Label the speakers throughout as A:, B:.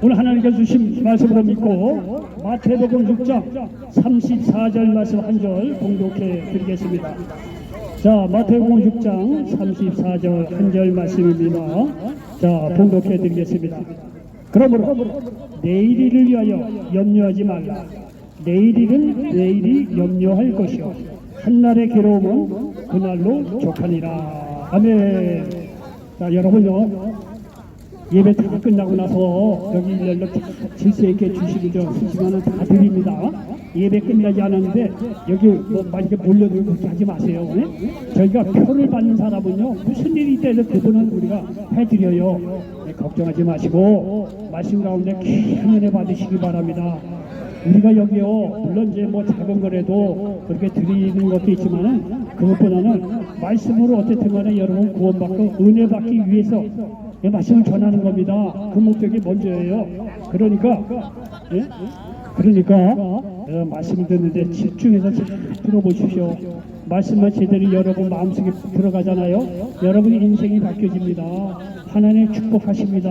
A: 오늘 하나님께 주신 말씀으로 믿고 마태복음 6장 34절 말씀 한 절 공독해 드리겠습니다. 자, 마태복음 6장 34절 한 절 말씀입니다. 자, 봉독해 드리겠습니다. 그러므로 내일을 위하여 염려하지 말라. 내일일은 내일이 염려할 것이요. 한날의 괴로움은 그날로 족하니라. 아멘. 자, 여러분요. 예배 다 끝나고 나서 여기 다 질서 있게 주시고 저 수시간은 다 드립니다. 예배 끝나지 않았는데 여기 뭐 만약에 몰려들고 그렇게 하지 마세요. 네? 저희가 표를 받는 사람은요 무슨 일이 있다해서 그분은 우리가 해드려요. 네, 걱정하지 마시고 말씀 가운데 큰 은혜 받으시기 바랍니다. 우리가 여기요 물론 이제 뭐 작은 거라도 그렇게 드리는 것도 있지만은 그것보다는 말씀으로 어쨌든 간에 여러분 구원받고 은혜 받기 위해서 이 말씀을 전하는 겁니다. 그 목적이 먼저예요. 그러니까 예? 그러니까 어, 말씀 듣는데 집중해서 잘 들어보십시오. 말씀만 제대로 여러분 마음속에 들어가잖아요. 여러분 인생이 바뀌어집니다. 하나님 축복하십니다.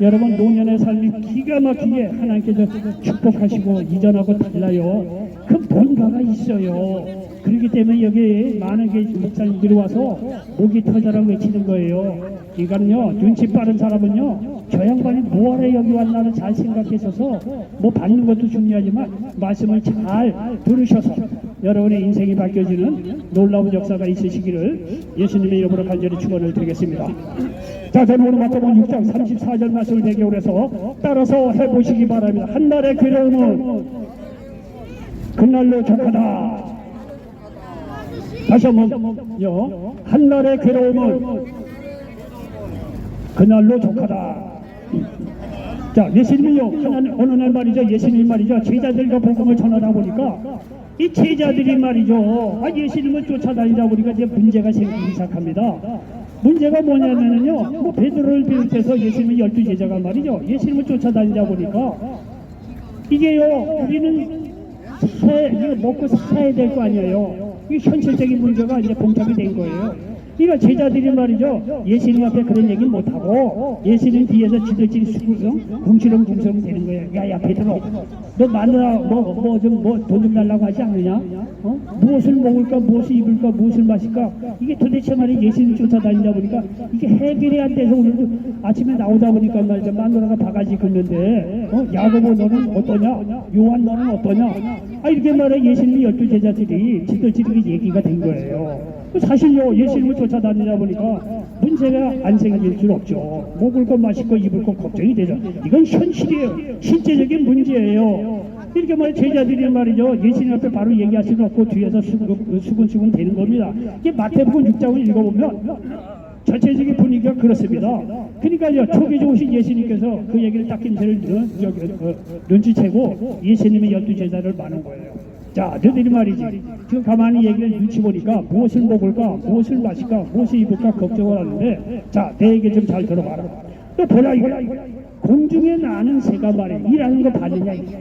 A: 여러분 노년의 삶이 기가 막히게 하나님께서 축복하시고 이전하고 달라요. 그 뭔가가 있어요. 그렇기 때문에 여기 많은 게 목사님들이 와서 목이 터져라 외치는 거예요. 이거는요 눈치 빠른 사람은요 저 양반이 뭐하러 여기 왔나를 잘 생각해서서 뭐 받는 것도 중요하지만 말씀을 잘 들으셔서 여러분의 인생이 바뀌어지는 놀라운 역사가 있으시기를 예수님의 이름으로 간절히 축원을 드리겠습니다. 자, 저는 오늘 마태복음 6장 34절 말씀을 배경으로 해서 따라서 해보시기 바랍니다. 한날의 괴로움은 그날로 족하다. 다시 한번요. 한날의 괴로움은 그날로 족하다. 자, 예수님이요. 어느 날 말이죠. 예수님 말이죠. 제자들과 복음을 전하다 보니까 이 제자들이 말이죠. 아, 예수님을 쫓아다니다 보니까 이제 문제가 생기기 시작합니다. 문제가 뭐냐면은요. 뭐 베드로를 비롯해서 예수님의 열두 제자가 말이죠. 예수님을 쫓아다니다 보니까 이게요. 우리는 사 이거 먹고 살아야 될 거 아니에요. 이 현실적인 문제가 이제 봉착이 된 거예요. 그러니까 제자들이 말이죠. 예수님 앞에 그런 얘기 못하고 예수님 뒤에서 지들끼리 수구성 궁시렁궁시렁 되는 거예요. 야야 베드로 너 마누라 뭐좀 뭐 돈 좀 달라고 하지 않느냐? 어? 무엇을 먹을까 무엇을 입을까 무엇을 마실까 이게 도대체 말이 예수님 쫓아다니다 보니까 이게 해결이 안 돼서 오늘도 아침에 나오다 보니까 말이죠. 마누라가 바가지 긁는데 어? 야고보 너는 어떠냐? 요한 너는 어떠냐? 아 이렇게 말해 예수님이 열두 제자들이 지들끼리 얘기가 된 거예요. 사실요 예수님을 쫓아다니다 보니까 문제가 안 생길 줄 없죠. 먹을 것것 입을 것 걱정이 되죠. 이건 현실이에요. 실제적인 문제예요. 이렇게 말 제자들이 말이죠. 예수님 앞에 바로 얘기할 수는 없고 뒤에서 수근, 수근수근 되는 겁니다. 이게 마태복음 6장을 읽어보면 전체적인 분위기가 그렇습니다. 그러니까요, 초기 좋으신 예수님께서 그 얘기를 딱 저기, 어, 눈치채고 예수님의 열두 제자를 많은 거예요. 자, 너희들이 말이지. 지금 가만히 얘기를 눈치 보니까 무엇을 먹을까, 무엇을 마실까, 무엇을 입을까 걱정을 하는데, 자, 내 얘기 좀 잘 들어봐라. 또 보라, 이거. 공중에 나는 새가 말이야. 일하는 거 봤느냐, 이거.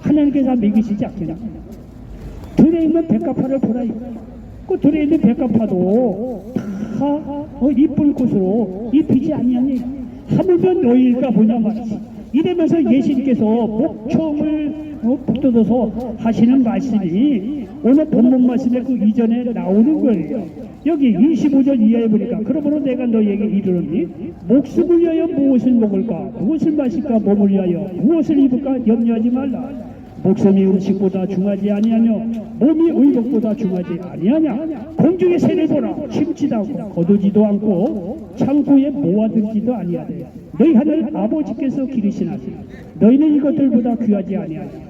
A: 하나님께서 먹이시지 않겠냐. 들에 있는 백합화를 보라, 이거. 그 들에 있는 백합화도 다 어, 이쁜 꽃으로 입히지 아니하니 하물며 너희가 보냐 말이지. 이러면서 예수님께서 목청을 어, 북돋아서 하시는 말씀이 오늘 본문 말씀의 그 이전에 나오는 거예요. 여기 25절 이하에 보니까 그러므로 내가 너희에게 이르노니 목숨을 위하여 무엇을 먹을까? 무엇을 마실까? 몸을 위하여 무엇을 입을까? 염려하지 말라. 목숨이 음식보다 중하지 아니하며 몸이 의복보다 중하지 아니하냐? 공중의 새를 보라. 심지도 않고 거두지도 않고 창고에 모아들지도 아니하되 너희 하늘 아버지께서 기르시나니 너희는 이것들보다 귀하지 아니하냐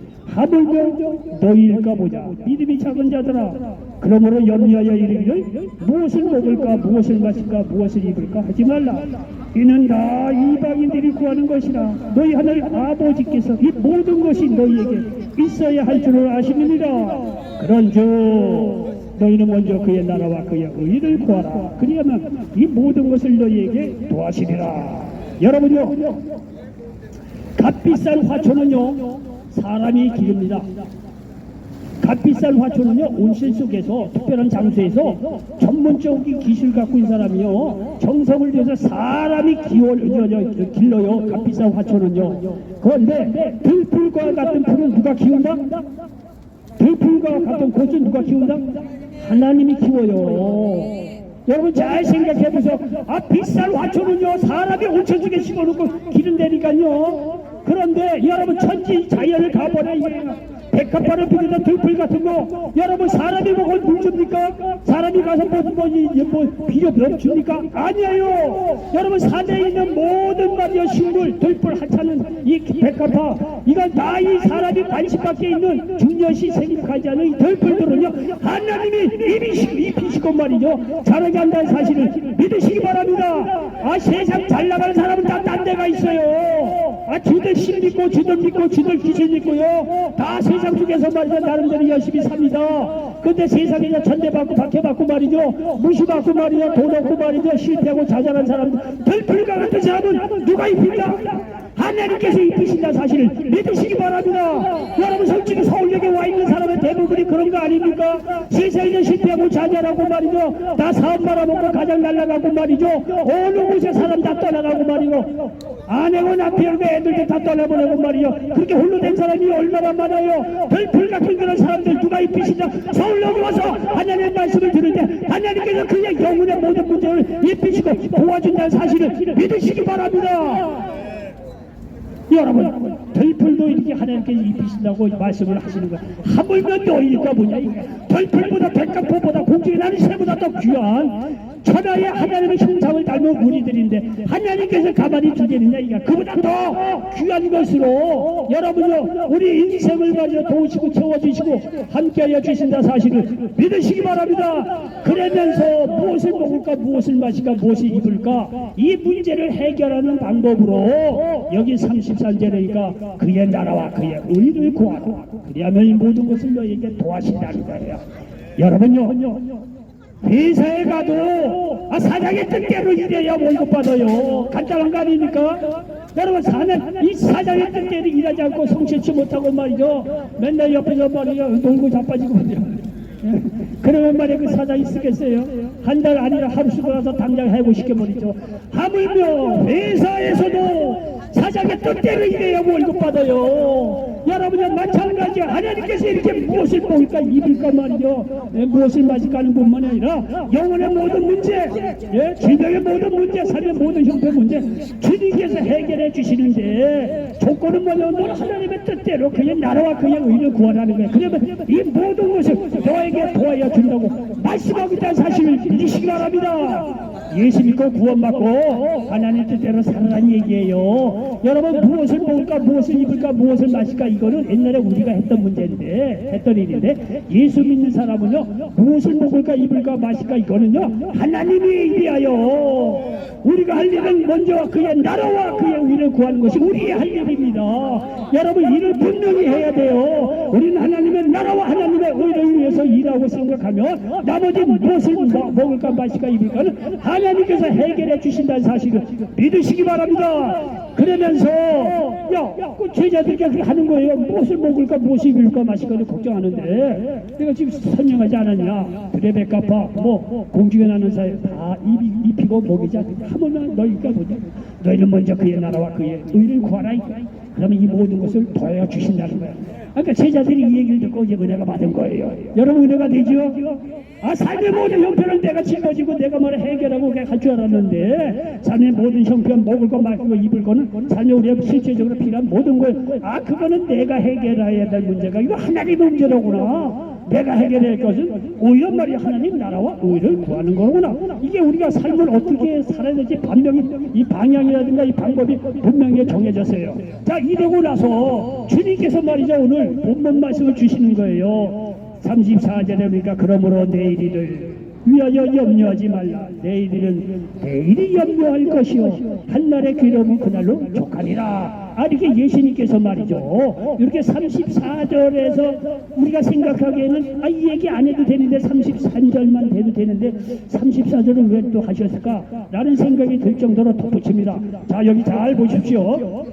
A: 하물며 너희일까 보자. 믿음이 작은 자들아 그러므로 염려하여 이르기를 무엇을 먹을까 무엇을 마실까 무엇을 입을까 하지 말라. 이는 다 이방인들이 구하는 것이라. 너희 하늘 아버지께서 이 모든 것이 너희에게 있어야 할 줄을 아시느니라 그런즉 너희는 먼저 그의 나라와 그의 의를 구하라. 그리하면 이 모든 것을 너희에게 도하시리라. 여러분요 값비싼 화초는요 사람이 기릅니다 값비싼 화초는요 온실 속에서 특별한 장소에서 전문적인 기술 갖고 있는 사람이요 정성을 들여서 사람이 저, 길러요 값비싼 화초는요 그런데 들풀과 같은 풀은 누가 키운다? 들풀과 같은 꽃은 누가 키운다? 하나님이 키워요 여러분 잘 생각해 보세요. 아 비싼 화초는요 사람이 온천 속에 심어놓고 기른다니까요. 그런데 여러분 천지 자연을 가버려 백합화를 비롯한 들풀 같은 거 여러분 사람이 먹을 물 줍니까? 사람이 가서 뭐, 뭐, 이- 뭐 비료 몇 줍니까? 아니에요. 여러분 산에 있는 모든 말이요 식물 들풀 하찮은 이 백합화 이건 다이 사람이 관심 밖에 있는 중요시 생각하지 않은 이 들풀들은요 하나님이 입이시고 입히시고 말이죠 자라게 한다는 사실을 믿으시기 바랍니다 아 세상 잘 나가는 사람은 다 딴 데가 있어요 아 주들 신 믿고 주들 믿고 주들 귀신 믿고요. 다 세상 속에서 말이죠. 나름대로 열심히 삽니다. 근데 세상에서 천대받고 박해받고 말이죠. 무시받고 말이죠. 돈 없고 말이죠. 실패하고 자잘한 사람들. 들풀과 같은 사람은 누가 입힌다 하나님께서 입히신다 사실을 믿으시기 바랍니다. 여러분 솔직히 서울역에 와 있는 사람의 대부분이 그런 거 아닙니까? 세상에 실패하고 자잘하고 말이죠. 다 사업 말아먹고 가장 날라가고 말이죠. 어느 곳에 사람 다 떠나가고 말이죠. 아내고 남편고 애들도 다 떠나보내고 말이죠. 그렇게 홀로 된 사람이 얼마나 많아요. 별풀 같은 그런 사람들 누가 입히신다. 서울역에 와서 하나님의 말씀을 들을 때 하나님께서 그의 영혼의 모든 문제를 입히시고 도와준다는 사실을 믿으시기 바랍니다. 여러분 덜풀도 이렇게 하나님께 입히신다고 말씀을 하시는 거야 하물며 너희니까 뭐냐 이게 덜풀보다 백합포보다 공중에 나는 새보다 더 귀한 천하의 하나님의 형상을 닮은 우리들인데 하나님께서 가만히 두겠느냐 이게 그보다 더 귀한 것으로 여러분요 우리 인생을 가져 도우시고 채워주시고 함께하여 주신다 사실을 믿으시기 바랍니다. 그러면서 무엇을 먹을까 무엇을 마실까 무엇을 입을까? 이 문제를 해결하는 방법으로 여기 33절이니까 그의 나라와 그의 의를 구하라. 그리하면 이 모든 것을 너에게 도와신다는 거예요 여러분요 회사에 가도 아 사장의 뜻대로 일해야 월급 받아요 간단한 거 아닙니까? 여러분 사는 이 사장의 뜻대로 일하지 않고 성실치 못하고 말이죠 맨날 옆에서 말이죠 놀고 자빠지고 말이죠 예. 그러면 말이야 그 사장이 쓰겠어요 한 달 아니라 하루 쉬고 나서 당장 해고 시켜버리죠 하물며 회사에서도 사장의 뜻대로 일해야 월급 받아요. 여러분은 마찬가지야. 하나님께서 이렇게 무엇을 먹을까 입을까 말이죠. 예, 무엇을 마실까 하는 뿐만 아니라 영혼의 모든 문제 예, 주변의 모든 문제 삶의 모든 형태 문제 주님께서 해결해 주시는데 조건은 뭐냐면 너 하나님의 뜻대로 그의 나라와 그의 의를 구하라는 거예요. 그러면 이 모든 것을 너에게 도와야 준다고 말씀하고 있다는 사실을 믿으시기 바랍니다 예수 믿고 구원받고 하나님 뜻대로 살아라는 얘기예요. 여러분 무엇을 먹을까 무엇을 입을까 무엇을 마실까 이거는 옛날에 우리가 했던 문제인데 했던 일인데 예수 믿는 사람은요 무엇을 먹을까 입을까 마실까 이거는요 하나님이 일이하여 우리가 할 일은 먼저 그의 나라와 그의 의를 구하는 것이 우리의 할 일입니다. 여러분 일을 분명히 해야 돼요. 우리는 하나님의 나라와 하나님의 의를 위해서 일하고 생각하면 나머지 무엇을 먹- 먹을까 마실까 입을까는 하나님께서 해결해 주신다는 사실을 믿으시기 바랍니다. 그러면서 야, 그 제자들께 그렇게 하는 거예요. 무엇을 먹을까 무엇을 입을까 마실까를 걱정하는데 내가 지금 설명하지 않았냐. 드레베카파 뭐 공중에 나는 사이 다 입이, 입히고 않는다. 하물며 너희가 뭐냐. 너희는 먼저 그의 나라와 그의 의를 구하라. 그러면 이 모든 것을 더해 주신다는 거야. 그러니까 제자들이 이 얘기를 듣고 이제 은혜가 받은 거예요. 여러분 은혜가 되죠? 아 삶의 모든 형편을 내가 짊어지고 내가 뭘 해결하고 할줄 알았는데 삶의 모든 형편 먹을 거 마실 거 입을 거는 삶의 우리의 실제적으로 필요한 모든 걸 아 그거는 내가 해결해야 될 문제가 이거 하나님의 문제로구나. 내가 해결할 것은 오히려 말이 하나님 나라와 의를 구하는 거구나. 이게 우리가 삶을 어떻게 살아야 될지 분명히 이 방향이라든가 이 방법이 분명히 정해졌어요. 자, 이러고 나서 주님께서 말이죠 오늘 본문 말씀을 주시는 거예요. 34절에 보니까 그러므로 내일이를 위하여 염려하지 말라. 내일은 내일이 염려할 것이요. 한날의 괴로움은 그날로 족하리라. 아, 이렇게 예수님께서 말이죠. 이렇게 34절에서 우리가 생각하기에는 아, 이 얘기 안 해도 되는데 33절만 돼도 되는데 34절은 왜 또 하셨을까? 라는 생각이 들 정도로 덧붙입니다. 자, 여기 잘 보십시오.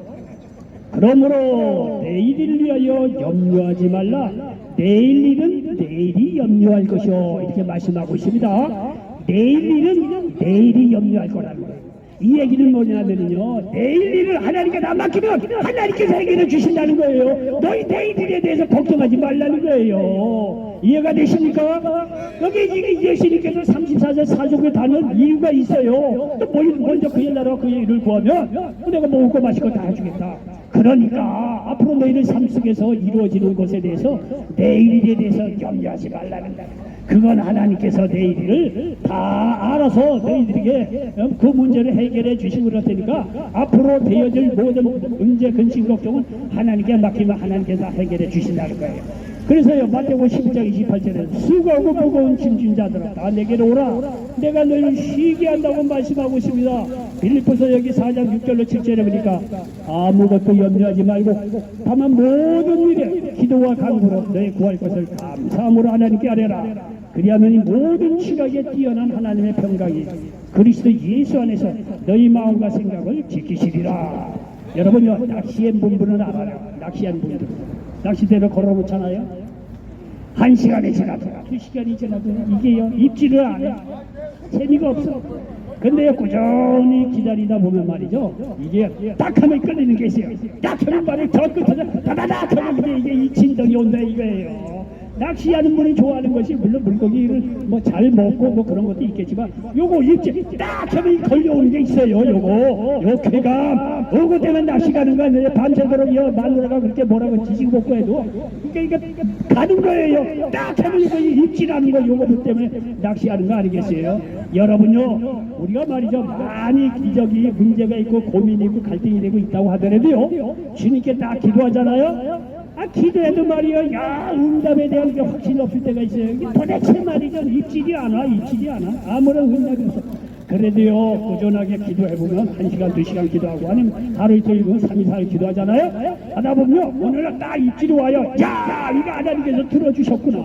A: 그러므로 내일을 위하여 염려하지 말라. 내일 일은 내일이 염려할 것이요. 이렇게 말씀하고 있습니다. 내일 일은 내일이 염려할 거라는 거예요. 이 얘기는 뭐냐면요. 내일 일을 하나님께 다 맡기면 하나님께서 해결해 주신다는 거예요. 너희 내일 일에 대해서 걱정하지 말라는 거예요. 이해가 되십니까? 여기 지금 예수님께서 34절 사족에 다는 이유가 있어요. 또 뭐, 먼저 그의 나라와 그의 일을 구하면 내가 먹고 마시고 다 해주겠다. 그러니까 앞으로 너희들 삶 속에서 이루어지는 것에 대해서 내일에 대해서 염려하지 말라는 거야. 그건 하나님께서 내일을 다 알아서 너희들에게 그 문제를 해결해 주시고 그럴 테니까 앞으로 되어질 모든 문제 근심 걱정은 하나님께 맡기면 하나님께서 해결해 주신다는 거예요. 그래서요 마태복음 10장 28절에 수고하고 무거운 짐진 자들아 다 내게로 오라 내가 너희를 쉬게 한다고 말씀하고 있습니다. 빌립보서 여기 4장 6절로 7절에 보니까 아무것도 염려하지 말고 다만 모든 일에 기도와 간구로 너희 구할 것을 감사함으로 하나님께 아뢰라. 그리하면 이 모든 지각에 뛰어난 하나님의 평강이 그리스도 예수 안에서 너희 마음과 생각을 지키시리라. 여러분요 낚시한 분들은 알아요 낚시한 분들. 낚시대를 걸어놓잖아요. 한 시간이 지나도 두 시간이 지나도 이게요 입질을 안 해. 재미가 없어. 근데 꾸준히 기다리다 보면 말이죠. 이게 딱 하면 끌리는 게 있어요. 딱 하면 말이 저 끝에서 다다닥 하면 이게 이 진동이 온다 이거예요. 낚시하는 분이 좋아하는 것이 물론 물고기를 뭐 잘 먹고 뭐 그런 것도 있겠지만 요거 입질 딱 하면 걸려오는 게 있어요 요거. 요 쾌감. 요거 때문에 낚시 가는 거 아니에요? 밤새도록 여 마누라가 그렇게 뭐라고 지지고 먹고 해도 이게 이게 가는 거예요. 딱 하면 이거 입질하는 거 요거 때문에 낚시하는 거 아니겠어요? 여러분요 우리가 말이죠 많이 기적이 문제가 있고 고민이 있고 갈등이 되고 있다고 하더라도요 주님께 딱 기도하잖아요 아 기도해도 말이요. 야 응답에 대한 게 확신이 없을 때가 있어요. 이게 도대체 말이죠. 입질이 안 와 입질이 안 와 아무런 응답이 없어. 그래도요 꾸준하게 기도해보면 한 시간 두 시간 기도하고 아니면 하루 이틀 이고 삼일 사일 기도하잖아요. 하다 보면요 오늘은 딱 입질이 와요. 야 이거 하나님께서 들어주셨구나.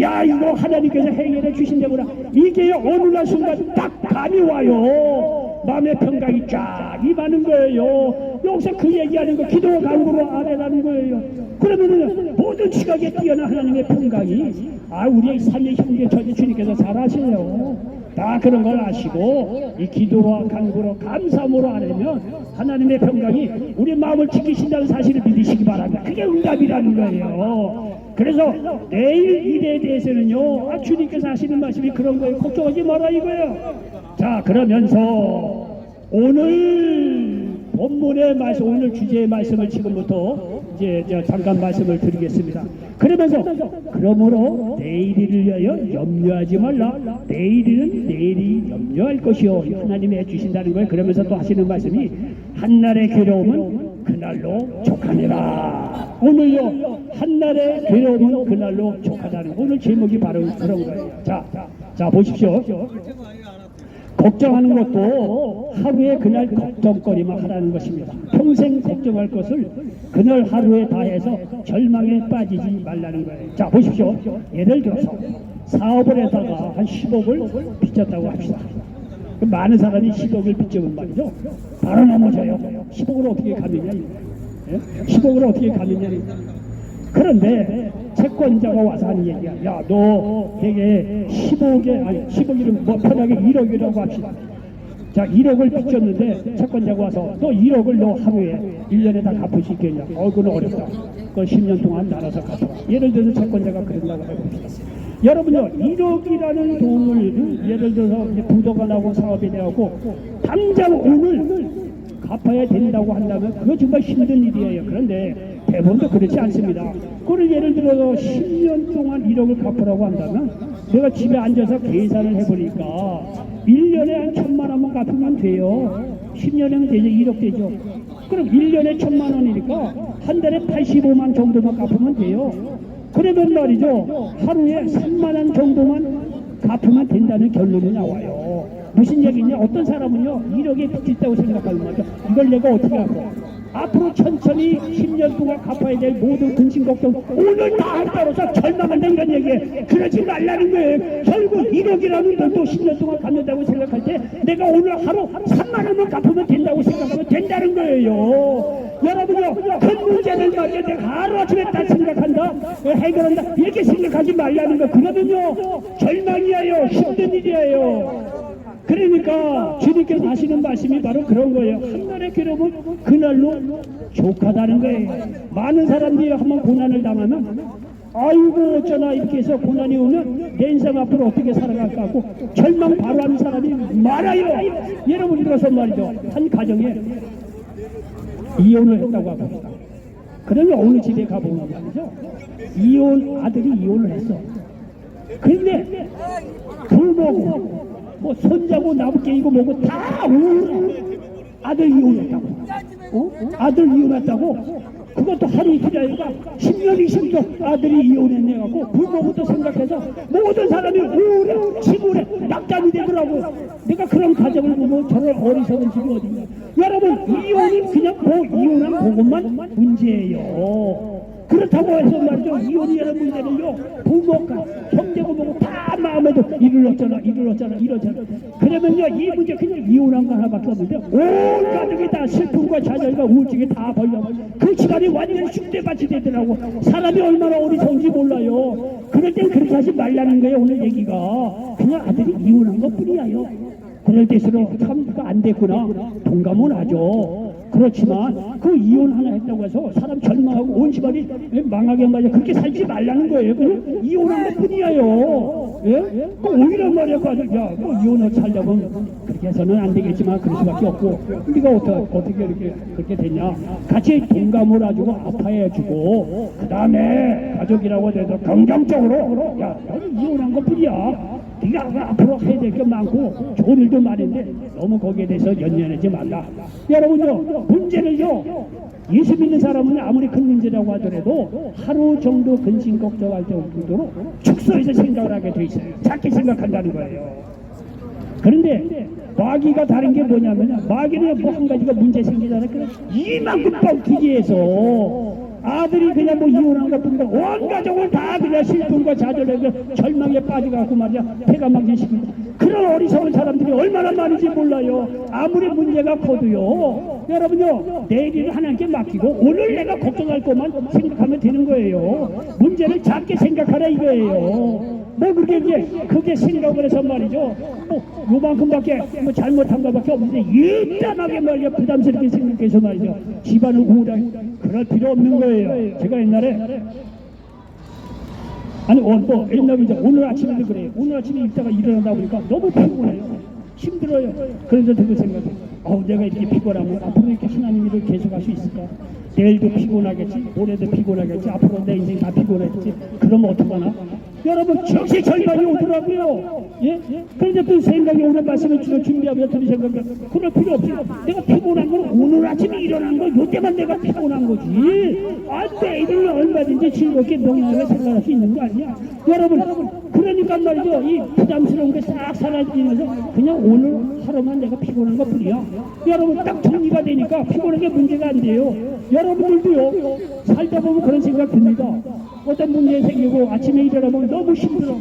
A: 야 이거 하나님께서 해결해 주신다구나. 이게 어느 날 순간 딱 감이 와요 마음의 평강이 쫙 임하는 거예요. 여기서 그 얘기하는 거 기도 강구로 안 해라는 거예요. 그러면은 모든 시각에 뛰어난 하나님의 평강이 아 우리의 삶의 형제 처지 주님께서 잘 아시네요. 다 그런 걸 아시고 이 기도와 간구로 감사함으로 하려면 하나님의 평강이 우리 마음을 지키신다는 사실을 믿으시기 바랍니다. 그게 응답이라는 거예요. 그래서 내일 일에 대해서는요 아, 주님께서 하시는 말씀이 그런 거예요. 걱정하지 마라 이거예요. 자 그러면서 오늘 본문의 말씀 오늘 주제의 말씀을 지금부터 이제 저 잠깐 말씀을 드리겠습니다. 그러면서 그러므로 내일을 위하여 염려하지 말라. 내일은 내일이 염려할 것이요. 하나님이 해주신다는 거예요 그러면서 또 하시는 말씀이 한날의 괴로움은 그날로 족하니라. 오늘요 한날의 괴로움은 그날로 족하다는 오늘 제목이 바로 그런 거예요. 자, 자 보십시오 걱정하는 것도 하루에 그날 걱정거리만 하라는 것입니다. 평생 걱정할 것을 그날 하루에 다 해서 절망에 빠지지 말라는 거예요. 자, 보십시오. 예를 들어서 사업을 해다가 한 10억을 빚졌다고 합시다. 그럼 많은 사람이 10억을 빚지면 말이죠. 바로 넘어져요. 10억을 어떻게 갚느냐. 예? 10억을 어떻게 갚느냐. 그런데 채권자가 와서 하는 얘기야. 야, 너 되게 15억에, 아니, 10억이면 뭐 편하게 1억이라고 합시다. 자, 1억을 빚졌는데 채권자가 와서 너 1억을 너 하루에 1년에 다 갚을 수 있겠냐? 어, 그건 어렵다. 그건 10년 동안 나눠서 갚아라. 예를 들어서 채권자가 그런다고 해봅시다. 여러분요, 1억이라는 돈을 예를 들어서 부도가 나고 사업이 되고 당장 오늘 갚아야 된다고 한다면 그거 정말 힘든 일이에요. 그런데 대부분도 그렇지 않습니다. 그걸 예를 들어서 10년 동안 1억을 갚으라고 한다면 내가 집에 앉아서 계산을 해보니까 1년에 한 천만 원만 갚으면 돼요. 10년이면 되죠. 1억 되죠. 그럼 1년에 천만 원이니까 한 달에 85만 정도만 갚으면 돼요. 그러면 말이죠. 하루에 3만 원 정도만 갚으면 된다는 결론이 나와요. 무슨 얘기냐? 어떤 사람은요, 1억에 빚 있다고 생각하는 거죠. 이걸 내가 어떻게 하고. 앞으로 천천히 10년 동안 갚아야 될 모든 근심 걱정 오늘 다 따라서 절망한다 이런 얘기에 그러지 말라는 거예요. 결국 1억이라는 돈도 10년 동안 갚는다고 생각할 때 내가 오늘 하루 3만 원만 갚으면 된다고 생각하면 된다는 거예요. 여러분요, 큰 문제를 말이야 내가 하루아침에 다 생각한다, 해결한다 이렇게 생각하지 말라는 거. 그러면요, 절망이에요. 힘든 일이에요. 그러니까 주님께서 하시는 말씀이 바로 그런 거예요. 한날의 괴로움은 그날로 족하다는 거예요. 많은 사람들이 한번 고난을 당하면 아이고 어쩌나 이렇게 해서 고난이 오면 내 인생 앞으로 어떻게 살아갈까 하고 절망 바로 하는 사람이 많아요. 여러분 들어서 말이죠. 한 가정에 이혼을 했다고 합시다. 그러면 어느 집에 가보면 말이죠. 이혼 아들이 이혼을 했어. 근데 부모고 뭐 손자고 나무깨이고 뭐고 다. 아들 이혼했다고. 어? 아들 이혼했다고. 그것도 하루 이틀이 아니라 10년, 20년 아들이 이혼했네 갖고 부모부터 생각해서 모든 사람이 우울해, 시골에 낙담이 되더라고. 내가 그런 가정을 보면 저런 어리석은 집이 어디냐. 여러분, 이혼이 그냥 뭐 이혼한 그것만 문제예요. 그렇다고 해서 말이죠. 이혼이라는 문제는요, 부모가, 형제고 뭐고 다 마음에도 이를 어쩌나, 이러잖아. 그러면요, 이 문제 그냥 이혼한 거 하나밖에 없는데, 온 가족이 다 슬픔과 좌절과 우울증이 다 벌려. 그 집안이 완전히 쑥대밭이 되더라고. 사람이 얼마나 어리석은지 몰라요. 그럴 땐 그렇게 하지 말라는 거예요, 오늘 얘기가. 그냥 아들이 이혼한 것 뿐이에요. 그럴 때일수록 참 그거 안 됐구나. 동감은 하죠. 그렇지만 그 이혼 하나 했다고 해서 사람 절망하고 온 집안이 망하게 말이야 그렇게 살지 말라는 거예요. 그냥 이혼한 것 뿐이에요. 예? 그 오히려 말이야 그 야뭐 이혼을 살려면 그렇게 해서는 안 되겠지만 그럴 수밖에 없고 네가 어떻게 어떻게 이렇게 그렇게 됐냐? 같이 동감을 해주고 아파해주고 그 다음에 가족이라고 해도 긍정적으로 야 이혼한 것 뿐이야. 네가 앞으로 해야 될 게 많고 좋은 일도 많은데 너무 거기에 대해서 연연하지 말라. 여러분요 문제를요 예수 믿는 사람은 아무리 큰 문제라고 하더라도 하루 정도 근심 걱정할 정도로 축소해서 생각을 하게 돼 있어요. 작게 생각한다는 거예요. 그런데 마귀가 다른 게 뭐냐면 마귀는 뭐 한 가지가 문제 생기잖아요. 이만큼 뻥튀기 해서 아들이 그냥 뭐 이혼한 것 뿐이고 온 가족을 다 그냥 슬픔과 좌절하고 절망에 빠져갖고 말이야 배가 망신시키고 그런 어리석은 사람들이 얼마나 많은지 몰라요. 아무리 문제가 커도요. 여러분요 내일을 하나님께 맡기고 오늘 내가 걱정할 것만 생각하면 되는 거예요. 문제를 작게 생각하라 이거예요. 뭐 그게 이제 그게 생각을 해서 말이죠. 뭐 요만큼밖에 뭐 잘못한 것밖에 없는데 일단하게 말이야 부담스럽게 생각해서 말이죠. 집안을 우울하게 그럴 필요 없는 거예요. 제가 옛날에 아니 어, 뭐 옛날에 이제 오늘 아침에도 그래요. 오늘 아침에 입다가 일어나다 보니까 너무 피곤해요. 힘들어요. 그래서 되게 생각해. 어, 내가 이렇게 피곤하면 앞으로 이렇게 하나님 일을 계속할 수 있을까? 내일도 피곤하겠지, 모레도 피곤하겠지, 앞으로 내 인생 다 피곤했지. 그러면 어떡하나? 여러분 즉시 절망이 오더라고요. 예? 그런데 또 생각이 오늘 말씀을 주로 준비하면서 드는 생각이 그럴 필요 없어요. 내가 피곤한 건 오늘 아침에 일어난 거 요때만 내가 피곤한 거지. 아, 내일은 얼마든지 즐겁게 명랑하게 생각할 수 있는 거 아니야? 여러분, 그러니까 말이죠. 이 부담스러운 게 싹 사라지면서 그냥 오늘 하루만 내가 피곤한 것 뿐이야. 여러분 딱 정리가 되니까 피곤한 게 문제가 안 돼요. 여러분들도요. 살다 보면 그런 생각 듭니다. 어떤 문제 생기고 아침에 일어나면 너무 힘들어.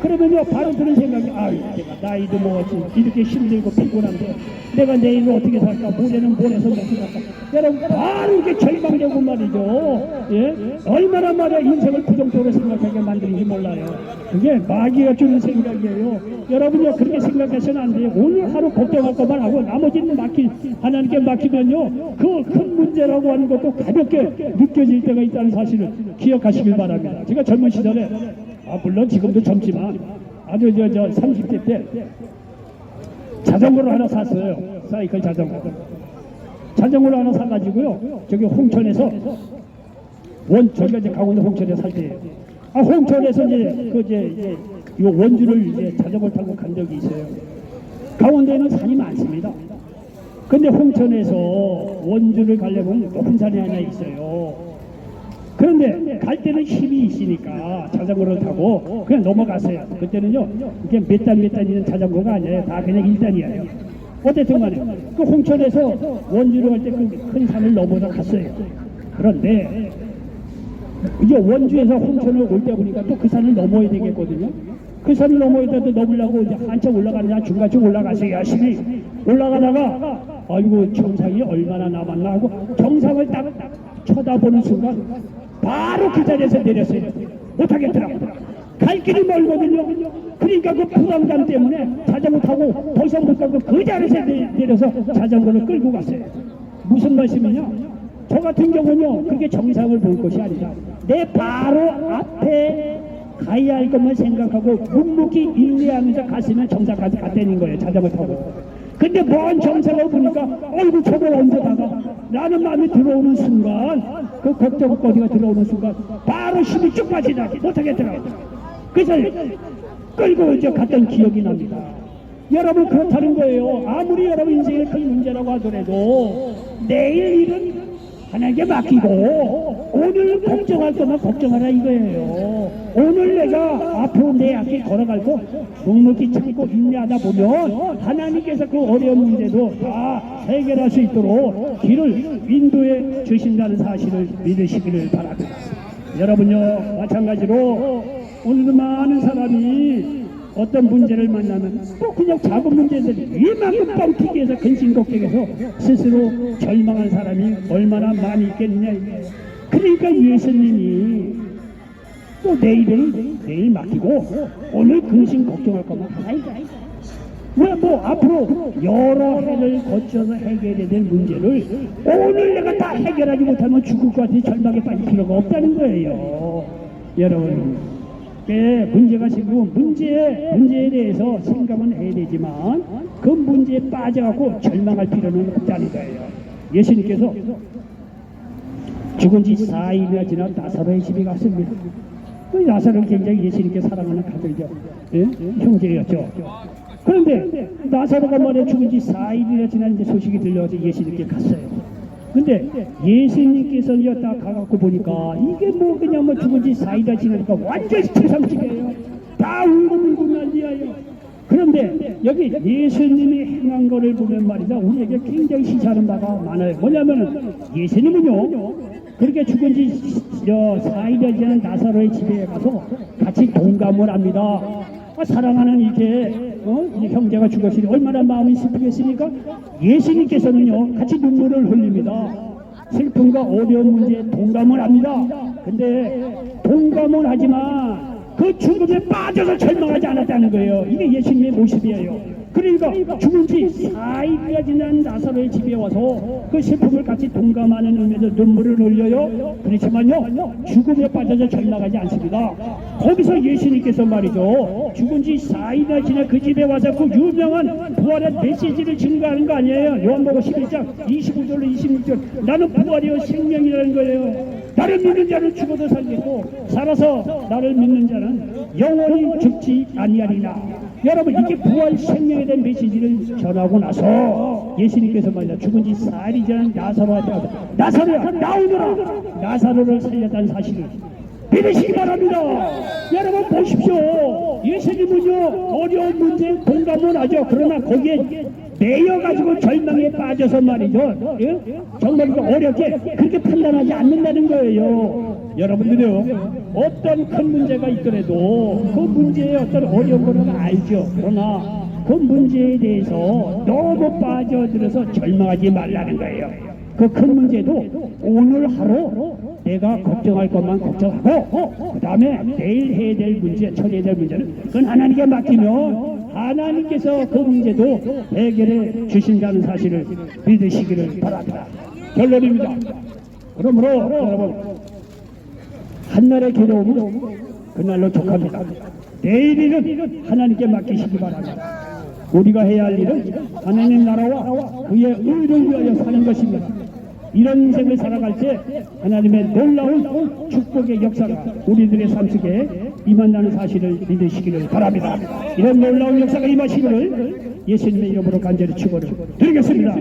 A: 그러면요 바로 드는 생각이 아 내가 나이도 먹었지 이렇게 힘들고 피곤한데 내가 내일은 어떻게 살까? 모레는 모레서 어떻게 살까? 여러분 바로 이게 절망되고 말이죠. 예? 얼마나 말이야 인생을 부정적으로 생각하게 만드는지 몰라요. 그게 마귀가 주는 생각이에요. 여러분요 그렇게 생각해서는 안 돼요. 오늘 하루 걱정할 것만 하고 나머지는 맡기 하나님께 맡기면요 그 큰 문제라고 하는 것도 가볍게 느껴질 때가 있다는 사실을 기억하시길 바랍니다. 제가 젊은 시절에 아, 물론 지금도 젊지만 아주 저, 저 30대 때 자전거를 하나 샀어요. 사이클 자전거. 자전거를 하나 사가지고요. 저기 홍천에서 원, 저희가 이제 강원도 홍천에 살 때예요. 아, 홍천에서 이제 그 이제, 요 원주를 이제 자전거 타고 간 적이 있어요. 강원도에는 산이 많습니다. 근데 홍천에서 원주를 가려면 높은 산이 하나 있어요. 그런데 갈 때는 힘이 있으니까 자전거를 타고 그냥 넘어갔어요. 그때는요, 이게 몇 단 몇 단 있는 자전거가 아니에요. 다 그냥 1단이에요. 어쨌든 간에 그 홍천에서 원주로 갈 때 그 큰 산을 넘어서 갔어요. 그런데 이제 원주에서 홍천을 올 때 보니까 또 그 산을 넘어야 되겠거든요. 그 산을 넘어야 돼도 넘으려고 이제 한참 올라가느냐 중간쯤 올라가서 열심히 올라가다가 아이고 정상이 얼마나 남았나 하고 정상을 딱 쳐다보는 순간 바로 그 자리에서 내렸어요. 못하겠더라고. 갈 길이 멀거든요. 그러니까 그 부담감 때문에 자전거 타고 더 이상 못 가고 그 자리에서 내- 내려서 자전거를 끌고 갔어요. 무슨 말씀이냐? 저 같은 경우는요, 그게 정상을 볼 것이 아니라 내 바로 앞에 가야 할 것만 생각하고 묵묵히 인내하면서 갔으면 정상까지 갔다는 거예요, 자전거 타고. 근데 먼 정상을 보니까, 어이구, 저걸 언제 가가? 라는 마음이 들어오는 순간, 그 걱정거리가 들어오는 순간, 바로 힘이 쭉 빠지다. 못하겠더라고요. 그래서 끌고 이제 갔던 기억이 납니다. 여러분 그렇다는 거예요. 아무리 여러분 인생의 큰 문제라고 하더라도 내일 일은 하나님께 맡기고 오늘 걱정할 것만 걱정하라 이거예요. 오늘 내가 앞으로 내 앞에 걸어갈고 묵묵히 참고 인내하다 보면 하나님께서 그 어려운 문제도 다 해결할 수 있도록 길을 인도해 주신다는 사실을 믿으시기를 바랍니다. 여러분요 마찬가지로 오늘도 많은 사람이 어떤 문제를 만나면 또 그냥 작은 문제들 이만큼 뻥튀기 해서 근심 걱정해서 스스로 절망한 사람이 얼마나 많이 있겠느냐. 그러니까 예수님이 또 내일은 내일 맡기고 오늘 근심 걱정할 거면 아이가 왜뭐 앞으로 여러 해를 거쳐서 해결해야 될 문제를 오늘 내가 다 해결하지 못하면 죽을 것 같아 절망에 빠질 필요가 없다는 거예요. 여러분, 예, 문제가 지금 문제 문제에 대해서 생각은 해야 되지만 그 문제에 빠져갖고 절망할 필요는 없다는 거예요. 예수님께서 죽은 지 4일이나 지난 나사로의 집에 갔습니다. 그 나사로는 굉장히 예수님께 사랑하는 가족이죠. 예? 형제였죠. 그런데 나사로가 말해 죽은 지 4일이나 지난 소식이 들려서 예수님께 갔어요. 근데 예수님께서 딱 가갖고 보니까 이게 뭐 그냥 뭐 죽은 지 4일이나 지나니까 완전히 최상식이에요. 다 울고 울고 난리야요. 그런데 여기 예수님이 행한 거를 보면 말이죠. 우리에게 굉장히 시사하는 바가 많아요. 뭐냐면은 예수님은요. 그렇게 죽은 지 4일이 지난 나사로의 집에 가서 같이 동감을 합니다. 아, 사랑하는 이게 어? 이 형제가 죽었으니 얼마나 마음이 슬프겠습니까? 예수님께서는요 같이 눈물을 흘립니다. 슬픔과 어려운 문제에 동감을 합니다. 근데 동감을 하지만 그 죽음에 빠져서 절망하지 않았다는 거예요. 이게 예수님의 모습이에요. 그러니까 죽은 지 4일이나 지난 나사로의 집에 와서 그 슬픔을 같이 동감하는 의미에서 눈물을 흘려요. 그렇지만요, 죽음에 빠져서 절망하지 않습니다. 거기서 예수님께서 말이죠. 죽은 지 4일이나 지난 그 집에 와서 그 유명한 부활의 메시지를 증거하는 거 아니에요. 요한복음 11장 25절로 26절. 나는 부활이요 생명이라는 거예요. 나를 믿는 자는 죽어도 살겠고 살아서 나를 믿는 자는 영원히 죽지 아니하리라. 여러분 이게 부활 생명에 대한 메시지를 전하고 나서 예수님께서 말이야 죽은 지 4일이 지난 나사로한테 와서 나사로야 나오너라 나사로를 살렸다는 사실을 믿으시기 바랍니다. 여러분 보십시오. 예수님은요 어려운 문제에 공감은 하죠. 그러나 거기에 매여가지고 절망에 빠져서 말이죠. 예? 정말 그 어렵게 그렇게 판단하지 않는다는 거예요. 여러분들요 어떤 큰 문제가 있더라도 그 문제에 어떤 어려운 거는 알죠. 그러나 그 문제에 대해서 너무 빠져들어서 절망하지 말라는 거예요. 그 큰 문제도 오늘 하루 내가 걱정할 것만 걱정하고 그 다음에 내일 해야 될 문제, 처리해야 될 문제는 그건 하나님께 맡기면 하나님께서 그 문제도 해결해 주신다는 사실을 믿으시기를 바랍니다. 결론입니다. 그러므로 여러분 한날의 괴로움은 그날로 족합니다. 내일 일은 하나님께 맡기시기 바랍니다. 우리가 해야 할 일은 하나님 나라와 그의 의를 위하여 사는 것입니다. 이런 인생을 살아갈 때 하나님의 놀라운 축복의 역사가 우리들의 삶 속에 임한다는 사실을 믿으시기를 바랍니다. 이런 놀라운 역사가 임하시기를 예수님의 이름으로 간절히 축원을 드리겠습니다.